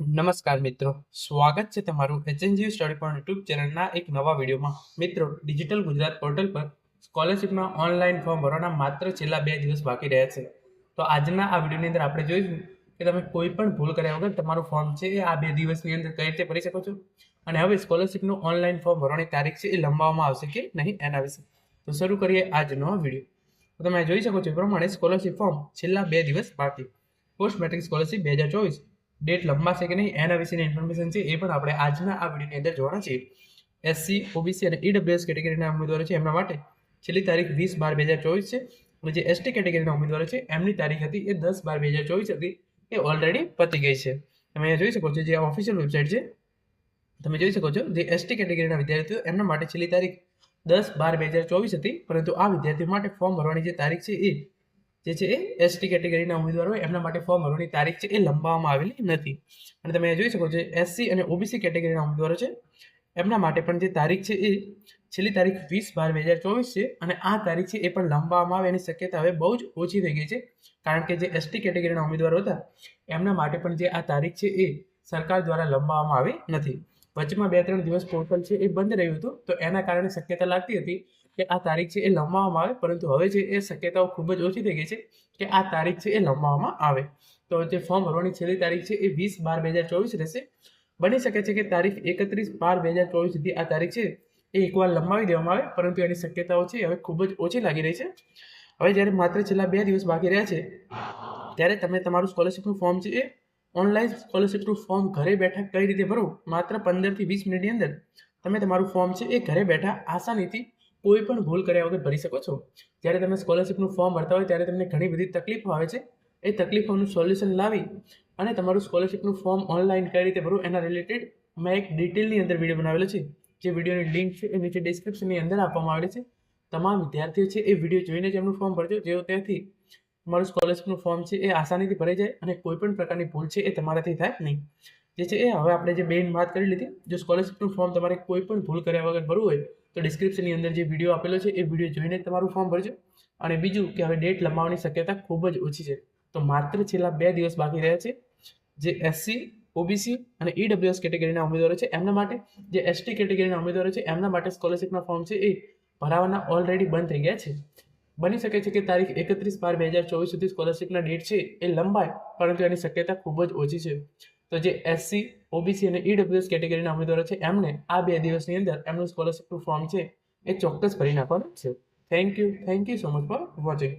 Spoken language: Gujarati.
નમસ્કાર મિત્રો. સ્વાગત છે તમારું એચએનજીયુ સ્ટડી પોઈન્ટ યુટ્યુબ ચેનલના એક નવા વિડીયોમાં. મિત્રો, ડિજિટલ ગુજરાત પોર્ટલ પર સ્કોલરશિપના ઓનલાઈન ફોર્મ ભરવાના માત્ર છેલ્લા બે દિવસ બાકી રહ્યા છે. તો આજના આ વિડીયોની અંદર આપણે જોઈશું કે તમે કોઈ પણ ભૂલ કર્યા વગર તમારું ફોર્મ છે એ આ બે દિવસની અંદર કઈ રીતે ભરી શકો છો? અને હવે સ્કોલરશિપનું ઓનલાઈન ફોર્મ ભરવાની તારીખ છે એ લંબાવવામાં આવશે કે નહીં એના વિશે. તો શરૂ કરીએ આજનો વીડિયો. તો તમે જોઈ શકો છો એ પ્રમાણે સ્કોલરશિપ ફોર્મ છેલ્લા બે દિવસ બાકી. પોસ્ટ મેટ્રિક સ્કોલરશિપ બે હજાર ચોવીસ ડેટ લંબાશે કે નહીં, એના વિશેની ઇન્ફોર્મેશન છે, એ પણ આપણે આજના આ વિડીયોની અંદર જોવાના છીએ. એસસી ઓબીસી અને ઈડબ્લ્યુએસ કેટેગરીના ઉમેદવારો છે એમના માટે છેલ્લી તારીખ વીસ બાર બે હજાર ચોવીસ છે. અને જે એસટી કેટેગરીના ઉમેદવારો છે, એમની તારીખ હતી એ દસ બાર બે હજાર ચોવીસ હતી. એ ઓલરેડી પતી ગઈ છે. તમે અહીંયા જોઈ શકો છો જે ઓફિશિયલ વેબસાઇટ છે. તમે જોઈ શકો છો જે એસટી કેટેગરીના વિદ્યાર્થીઓ એમના માટે છેલ્લી તારીખ દસ બાર બે હજાર ચોવીસ હતી. પરંતુ આ વિદ્યાર્થીઓ માટે ફોર્મ ભરવાની જે તારીખ છે એ જે છે એ એસટી કેટેગરીના ઉમેદવારો હોય, એમના માટે ફોર્મ ભરવાની તારીખ છે એ લંબાવવામાં આવેલી નથી. અને તમે જોઈ શકો છો એસસી અને ઓબીસી કેટેગરીના ઉમેદવારો છે, એમના માટે પણ જે તારીખ છે એ છેલ્લી તારીખ વીસ બાર બે હજાર ચોવીસ છે અને આ તારીખ છે એ પણ લંબાવવામાં આવે, એની શક્યતા હવે બહુ જ ઓછી થઈ ગઈ છે. કારણ કે જે એસટી કેટેગરીના ઉમેદવારો હતા, એમના માટે પણ જે આ તારીખ છે એ સરકાર દ્વારા લંબાવવામાં આવી નથી. વચમાં બે ત્રણ દિવસ પોર્ટલ છે એ બંધ રહ્યું હતું, તો એના કારણે શક્યતા લાગતી હતી કે આ તારીખ છે એ લંબાવવામાં આવે, પરંતુ હવે છે એ શક્યતાઓ ખૂબ જ ઓછી થઈ ગઈ છે કે આ તારીખ છે એ લંબાવવામાં આવે. તો જે ફોર્મ ભરવાની છેલ્લી તારીખ છે એ વીસ બાર બે હજાર ચોવીસ રહેશે. બની શકે છે કે તારીખ એકત્રીસ બાર બે હજાર ચોવીસ સુધી આ તારીખ છે એ એકવાર લંબાવી દેવામાં આવે, પરંતુ એની શક્યતાઓ છે હવે ખૂબ જ ઓછી લાગી રહી છે. હવે જ્યારે માત્ર છેલ્લા બે દિવસ બાકી રહ્યા છે, ત્યારે તમે તમારું સ્કોલરશિપનું ફોર્મ છે એ ઓનલાઈન સ્કોલરશિપનું ફોર્મ ઘરે બેઠા કઈ રીતે ભરવું માત્ર પંદરથી વીસ મિનિટની અંદર તમે તમારું ફોર્મ છે એ ઘરે બેઠા આસાનીથી કોઈ પણ ભૂલ કર્યા વગર ભરી શકો છો. જ્યારે તમે સ્કોલરશિપનું ફોર્મ ભરતા હોય ત્યારે તમને ઘણી બધી તકલીફો આવે છે. એ તકલીફોનું સોલ્યુશન લાવી અને તમારું સ્કોલરશિપનું ફોર્મ ઓનલાઈન કઈ રીતે ભરવું એના રિલેટેડ મેં એક ડિટેલની અંદર વીડિયો બનાવેલો છે. જે વિડીયોની લિંક છે એ નીચે ડિસ્ક્રિપ્શનની અંદર આપવામાં આવેલી છે. તમામ વિદ્યાર્થીઓ છે એ વીડિયો જોઈને જ એમનું ફોર્મ ભરજો. જેઓ ત્યાંથી તમારું સ્કોલરશિપનું ફોર્મ છે એ આસાનીથી ભરાઈ જાય અને કોઈ પણ પ્રકારની ભૂલ છે એ તમારાથી થાય નહીં. જે છે એ, હવે આપણે જે બેન વાત કરી લીધી, જો સ્કોલરશિપનું ફોર્મ તમારે કોઈ પણ ભૂલ કર્યા વગર ભરવું હોય, તો ડિસ્ક્રિપ્શનની અંદર જે વીડિયો આપેલો છે, એ વીડિયો જોઈને તમારું ફોર્મ ભરજો. અને બીજું કે હવે ડેટ લંબાવવાની શક્યતા ખૂબ જ ઓછી છે. તો માત્ર છેલ્લા બે દિવસ બાકી રહ્યા છે, જે એસસી ઓબીસી અને ઈડબ્લ્યુએસ કેટેગરીના ઉમેદવારો છે. એમના માટે જે એસટી કેટેગરીના ઉમેદવારો છે, એમના માટે સ્કોલરશિપના ફોર્મ છે એ ભરાવાના ઓલરેડી બંધ થઈ ગયા છે. બની શકે છે કે તારીખ એકત્રીસ બાર બે હજાર ચોવીસ સુધી સ્કોલરશિપના ડેટ છે એ લંબાય, પરંતુ એની શક્યતા ખૂબ જ ઓછી છે. તો જે એસસી ઓબીસી અને ઈડબ્લ્યુએસ કેટેગરીના ઉમેદવારો છે, એમને આ બે દિવસની અંદર એમનું સ્કોલરશિપનું ફોર્મ છે, એ ચોક્કસ ભરી નાખવાનું છે. Thank you thank you so much for watching